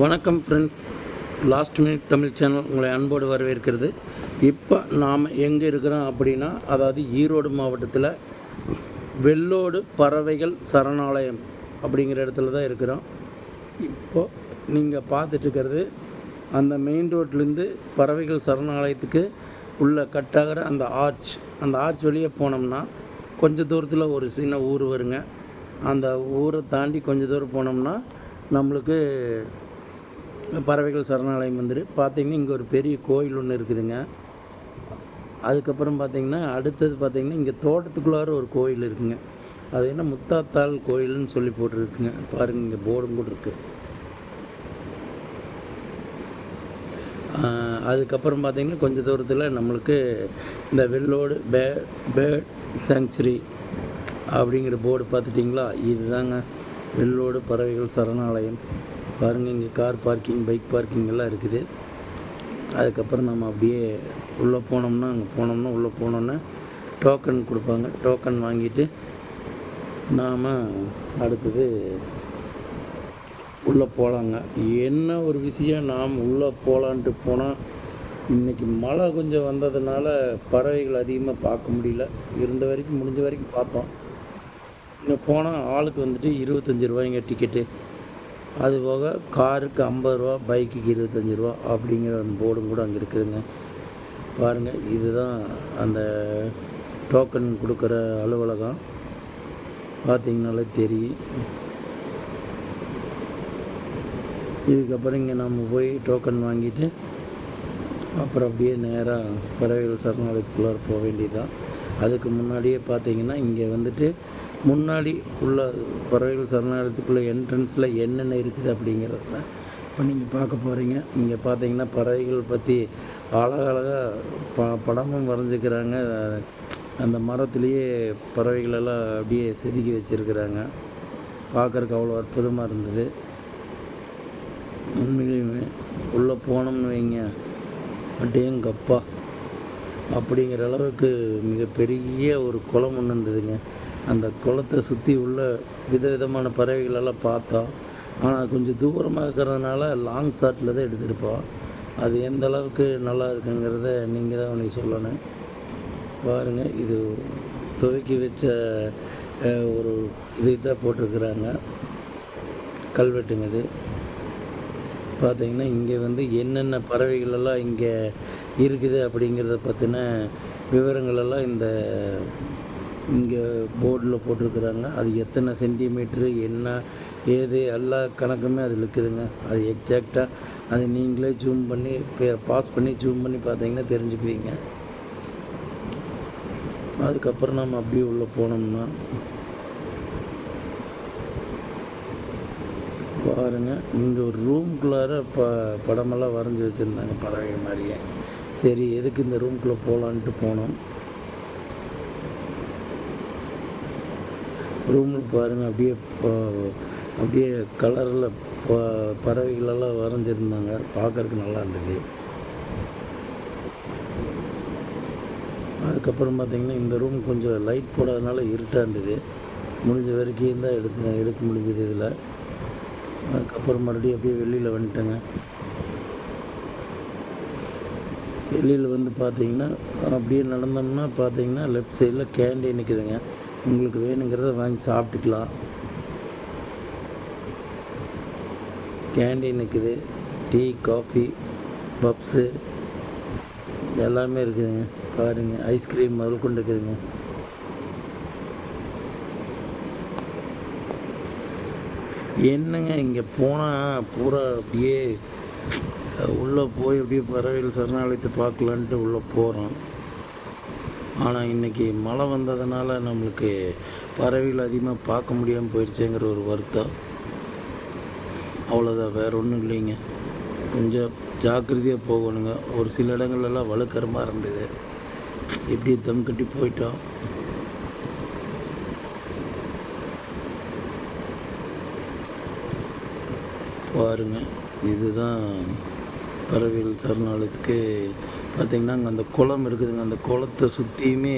வணக்கம் friends last minute Tamil channel உங்களை அன்போடு வரவேற்கிறது. இப்போ நாம் எங்கே இருக்கிறோம் அப்படின்னா அதாவது ஈரோடு மாவட்டத்தில் வெள்ளோடு பறவைகள் சரணாலயம் அப்படிங்கிற இடத்துல தான் இருக்கிறோம். இப்போது நீங்கள் பார்த்துட்ருக்கிறது அந்த மெயின் ரோட்லேருந்து பறவைகள் சரணாலயத்துக்கு உள்ள கட்டாகிற அந்த ஆர்ச் அந்த ஆர்ச் வழியே போனோம்னா கொஞ்சம் தூரத்தில் ஒரு சின்ன ஊர் வருங்க. அந்த ஊரை தாண்டி கொஞ்சம் தூரம் போனோம்னா நம்மளுக்கு பறவைகள் சரணாலயம் வந்துட்டு பார்த்தீங்கன்னா இங்கே ஒரு பெரிய கோயில் ஒன்று இருக்குதுங்க. அதுக்கப்புறம் பார்த்தீங்கன்னா அடுத்தது பார்த்தீங்கன்னா இங்கே தோட்டத்துக்குள்ளார ஒரு கோயில் இருக்குங்க. அது என்ன முத்தாத்தாள் கோயில்னு சொல்லி போட்டிருக்குங்க. பாருங்க இங்கே போர்டும் கூட இருக்குது அதுக்கப்புறம் பார்த்தீங்கன்னா கொஞ்சம் தூரத்தில் நம்மளுக்கு இந்த வெள்ளோடு பே பேர்ட் சேங்சுரி அப்படிங்கிற போர்டு பார்த்துட்டிங்களா இதுதாங்க வெள்ளோடு பறவைகள் சரணாலயம். பாருங்கள் இங்கே கார் பார்க்கிங் பைக் பார்க்கிங் எல்லாம் இருக்குது. அதுக்கப்புறம் நம்ம அப்படியே உள்ளே போனோம்னா அங்கே போனோம்னா உள்ளே போனோன்னே டோக்கன் கொடுப்பாங்க. டோக்கன் வாங்கிட்டு நாம் அடுத்தது உள்ளே போகலாங்க என்ன ஒரு விஷயம் நாம் உள்ளே போகலான்ட்டு போனால் இன்றைக்கி மழை கொஞ்சம் வந்ததுனால பறவைகள் அதிகமாக பார்க்க முடியல. இருந்த வரைக்கும் முடிஞ்ச வரைக்கும் பார்த்தோம் இங்கே போனால் ஆளுக்கு வந்துட்டு இருபத்தஞ்சி ரூபாய்ங்க டிக்கெட்டு அது போக காருக்கு ஐம்பது ரூபா பைக்குக்கு இருபத்தஞ்சி ரூபா அப்படிங்கிற அந்த போர்டும் கூட அங்கே இருக்குதுங்க. பாருங்கள் இதுதான் அந்த டோக்கன் கொடுக்குற அலுவலகம். பார்த்தீங்கனாலே தெரியும். இதுக்கப்புறம் இங்கே நம்ம போய் டோக்கன் வாங்கிட்டு அப்புறம் அப்படியே நேராக பறவைகள் சரணாலயத்துக்குள்ளார போக வேண்டியதுதான். அதுக்கு முன்னாடியே பார்த்தீங்கன்னா இங்கே வந்துட்டு முன்னாடி உள்ள பறவைகள் சரணாலயத்துக்குள்ளே என்ட்ரன்ஸில் என்னென்ன இருக்குது அப்படிங்கிறது தான் இப்போ நீங்கள் பார்க்க போகிறீங்க நீங்கள் பார்த்தீங்கன்னா பறவைகள் பற்றி அழகழகாக ப படமும் வரைஞ்சிக்கிறாங்க அந்த மரத்துலேயே பறவைகளெல்லாம் அப்படியே செதுக்கி வச்சுருக்கிறாங்க. பார்க்குறக்கு அவ்வளோ அற்புதமாக இருந்தது. உண்மையிலுமே உள்ளே போனோம்னு வைங்க. அடேங்கப்பா அப்படிங்கிற அளவுக்கு மிகப்பெரிய ஒரு குளம் ஒன்று இருந்ததுங்க. அந்த குளத்தை சுற்றி உள்ள விதவிதமான பறவைகளெல்லாம் பார்த்தோம் ஆனால் கொஞ்சம் தூரமாக இருக்கிறதுனால லாங் ஷாட்டில் தான் எடுத்திருப்போம் அது எந்த அளவுக்கு நல்லா இருக்குங்கிறத நீங்கள் தான் உனக்கு சொல்லணும். பாருங்கள் இது துவக்கி வச்ச ஒரு இதை தான் போட்டிருக்கிறாங்க. கல்வெட்டுங்க இது. பார்த்தீங்கன்னா இங்கே வந்து என்னென்ன பறவைகளெல்லாம் இங்கே இருக்குது அப்படிங்கிறத பற்றின விவரங்களெல்லாம் இந்த இங்கே போர்டில் போட்டிருக்கிறாங்க. அது எத்தனை சென்டிமீட்ரு என்ன ஏது எல்லா கணக்குமே அதில் இருக்குதுங்க. அது எக்ஸாக்டாக அது நீங்களே ஜூம் பண்ணி பாஸ் பண்ணி ஜூம் பண்ணி பார்த்தீங்கன்னா தெரிஞ்சுக்குவீங்க. அதுக்கப்புறம் நம்ம அப்படியே உள்ளே போனோம்னா பாருங்கள் இங்கே ஒரு ரூம்குள்ளார ப படமெல்லாம் வரைஞ்சி வச்சுருந்தாங்க பறவை மாதிரியே. சரி எதுக்கு இந்த ரூம்குள்ளே போகலான்ட்டு போனோம். ரூமில் பாருங்கள் அப்படியே அப்படியே கலரில் ப பறவைகளெல்லாம் வரைஞ்சிருந்தாங்க. பார்க்குறதுக்கு நல்லா இருந்தது. அதுக்கப்புறம் பார்த்திங்கன்னா இந்த ரூம் கொஞ்சம் லைட் போடாதனால இருட்டாக இருந்தது. முடிஞ்ச வரைக்கும் தான் எடுத்து எடுக்க முடிஞ்சது இதில். அதுக்கப்புறம் மறுபடியும் அப்படியே வெளியில் வந்துட்டேங்க. வெளியில் வந்து பார்த்தீங்கன்னா அப்படியே நடந்தோம்னா பார்த்தீங்கன்னா லெஃப்ட் சைடில் கேண்டீன் நிற்குதுங்க உங்களுக்கு வேணுங்கிறத வாங்கி சாப்பிட்டுக்கலாம். கேண்டீன் இருக்குது. டீ காஃபி பப்ஸு எல்லாமே இருக்குதுங்க. பாருங்கள் ஐஸ்கிரீம் முதல் கொண்டு இருக்குதுங்க. என்னங்க இங்கே போனால் பூரா அப்படியே உள்ளே போய் அப்படியே பறவைகள் சரணாலயத்தை பார்க்கலான்ட்டு உள்ளே போகிறோம் ஆனால் இன்றைக்கி மழை வந்ததுனால நம்மளுக்கு பறவைகள் அதிகமாக பார்க்க முடியாமல் போயிடுச்சுங்கிற ஒரு வருத்தம். அவ்வளோதான் வேறு ஒன்றும் இல்லைங்க. கொஞ்சம் ஜாக்கிரதையாக போகணுங்க. ஒரு சில இடங்கள்லாம் வழுக்கரமாக இருந்தது. இப்படி தம் கட்டி போயிட்டோம். பாருங்க இதுதான் பறவைகள் சரணாலயத்துக்கு பார்த்திங்கன்னா அங்கே அந்த குளம் இருக்குதுங்க. அந்த குளத்தை சுற்றியுமே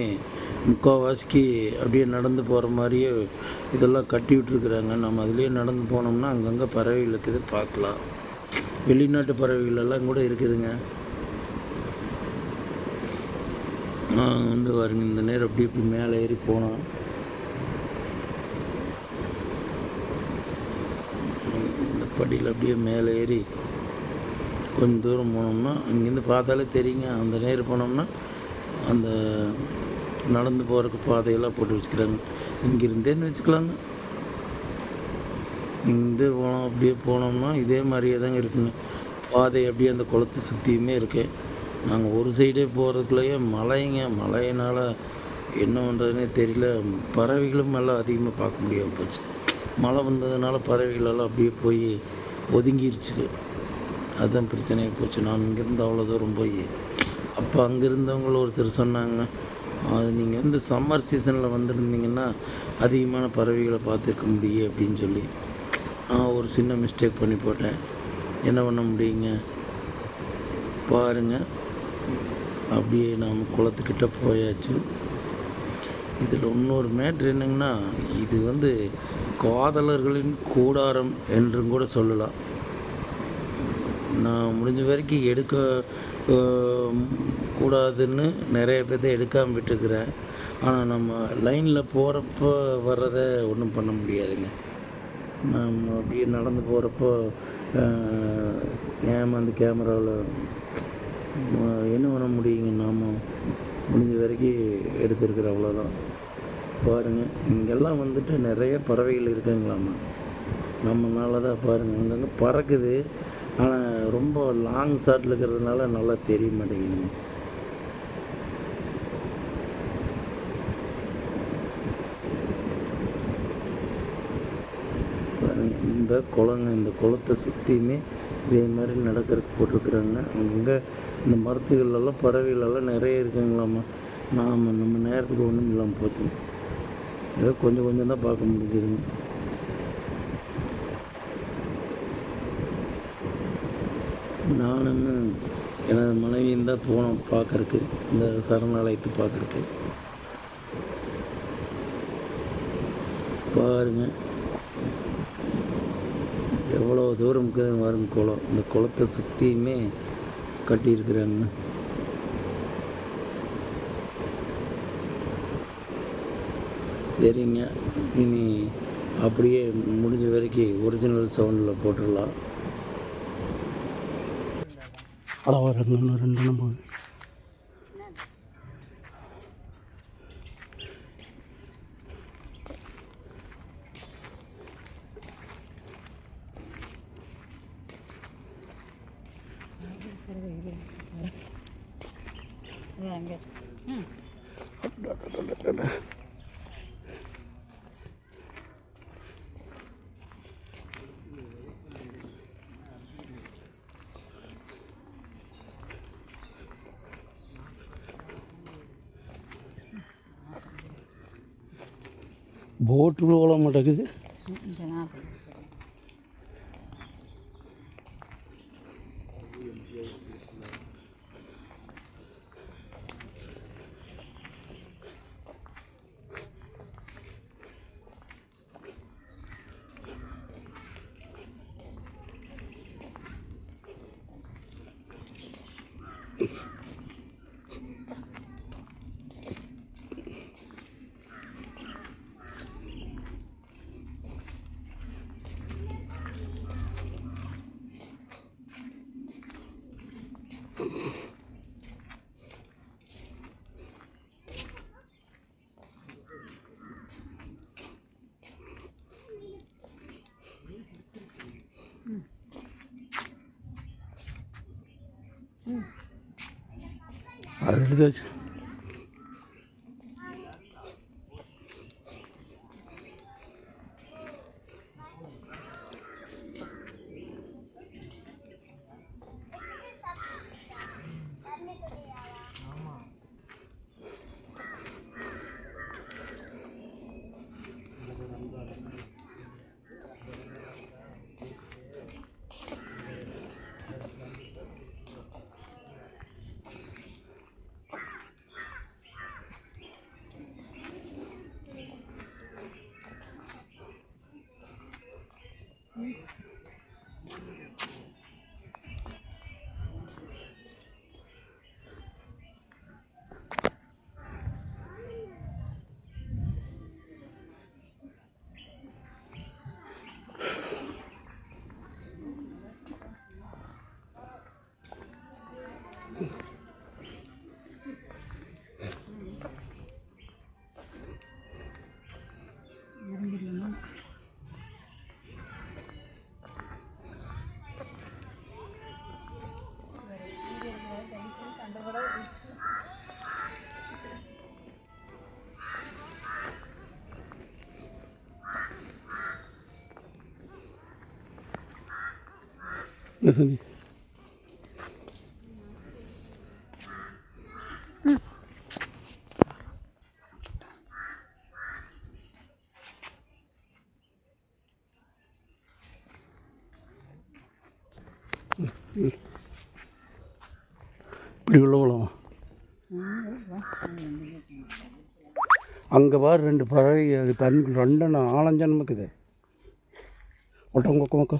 முக்கால்வாசிக்கு அப்படியே நடந்து போகிற மாதிரியே இதெல்லாம் கட்டி விட்டுருக்குறாங்க. நம்ம அதுலேயே நடந்து போனோம்னா அங்கங்கே பறவைகள் இருக்குது பார்க்கலாம். வெளிநாட்டு பறவைகள் எல்லாம் கூட இருக்குதுங்க. நான் வந்து பாருங்க இந்த நேரம் அப்படி இப்படி மேலே ஏறி போனோம். இந்த படியில் அப்படியே மேலே ஏறி கொஞ்சம் தூரம் போனோம்னா இங்கேருந்து பார்த்தாலே தெரியுங்க. அந்த நேர் போனோம்னா அந்த நடந்து போகிறக்கு பாதையெல்லாம் போட்டு வச்சுக்கிறாங்க. இங்கேருந்தேன்னு வச்சுக்கலாங்க. இங்கே போனோம் அப்படியே போனோம்னா இதே மாதிரியே தாங்க இருக்குங்க. பாதை அப்படியே அந்த குளத்தை சுற்றியுமே இருக்கு. நாங்கள் ஒரு சைடே போகிறதுக்குள்ளேயே மழைங்க. மழையினால் என்ன பண்ணுறதுனே தெரியல. பறவைகளும் எல்லாம் அதிகமாக பார்க்க முடியாமல் போச்சு. மழை வந்ததுனால பறவைகளெல்லாம் அப்படியே போய் ஒதுங்கிருச்சுக்கு அதுதான் பிரச்சனையாக போச்சு. நான் இங்கேருந்து அவ்வளோ தூரம் போய் அப்போ அங்கே இருந்தவங்கள ஒருத்தர் சொன்னாங்க அது நீங்கள் வந்து சம்மர் சீசனில் வந்திருந்தீங்கன்னா அதிகமான பறவைகளை பார்த்துருக்க முடியும் அப்படின்னு சொல்லி நான் ஒரு சின்ன மிஸ்டேக் பண்ணி போட்டேன். என்ன பண்ண முடியுங்க? பாருங்க. அப்படியே நாம் குளத்துக்கிட்ட போயாச்சு. இதில் இன்னொரு மேட்ரு என்னங்கன்னா இது வந்து காதலர்களின் கூடாரம் என்றும் கூட சொல்லலாம். நான் முடிஞ்ச வரைக்கும் எடுக்க கூடாதுன்னு நிறைய பேர்த்த எடுக்காமல் விட்டுருக்குறேன். ஆனால் நம்ம லைனில் போகிறப்ப வர்றதை ஒன்றும் பண்ண முடியாதுங்க. நம்ம அப்படியே நடந்து போகிறப்போ ஏமாந்து கேமராவில் என்ன பண்ண முடியுங்க? நாம் முடிஞ்ச வரைக்கும் எடுத்துருக்குற அவ்வளோதான் பாருங்கள் இங்கெல்லாம் வந்துட்டு நிறைய பறவைகள் இருக்குங்களாம்மா நம்மனால தான் பாருங்கள் அங்கங்கே பறக்குது. ஆனால் ரொம்ப லாங் ஷாட்டில் இருக்கிறதுனால நல்லா தெரிய மாட்டேங்குதுங்க இந்த குளங்க இந்த குளத்தை சுற்றியுமே இதே மாதிரி நடக்கிறதுக்கு போட்டிருக்குறாங்க. அங்கே இந்த மரத்துகளெல்லாம் பறவைகளெல்லாம் நிறைய இருக்குங்களாம்மா. நாம் நம்ம நேரத்துக்கு ஒன்றும் இல்லாமல் போச்சு. ஏதோ கொஞ்சம் கொஞ்சம் தான் பார்க்க முடிஞ்சுதுங்க. நானும் எனது மனைவியும் தான் போனோம் பார்க்கறக்கு இந்த சரணாலயத்தை பார்க்கறக்கு பாருங்க. எவ்வளோ தூரம் வரும் குளம். இந்த குளத்தை சுற்றியுமே கட்டியிருக்கிறாங்க. சரிங்க. இனி அப்படியே முடிஞ்ச வரைக்கும் ஒரிஜினல் சவுண்டில் போட்டுடலாம். அட ஒரு இன்னும் ரெண்டு எண்ணம் போகுது அங்கே போட்டு ஓட மாட்டேங்குது ஜனாபதி அது Mm-hmm. என்ன இப்படி உள்ள போகலாமா அங்கே பாரு ரெண்டு பறவை அது தண்ணி ரெண்டு ஆலஞ்சனமுக்குது ஒட்டம் கொக்க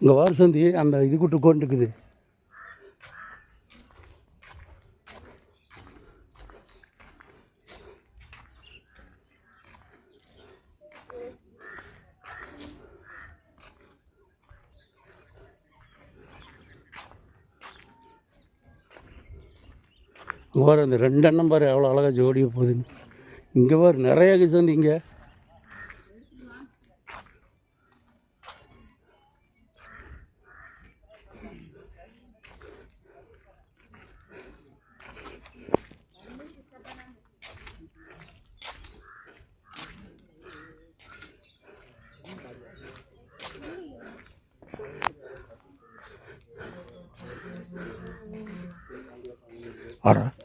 இங்கே வார சந்தி அந்த இது கூட்டு கொண்டுக்குது இங்கே பாரு அந்த ரெண்டு அண்ணன் பாரு எவ்வளோ அழகாக ஜோடியாக போகுதுன்னு. இங்கே பாரு நிறைய சந்தி இங்கே. horror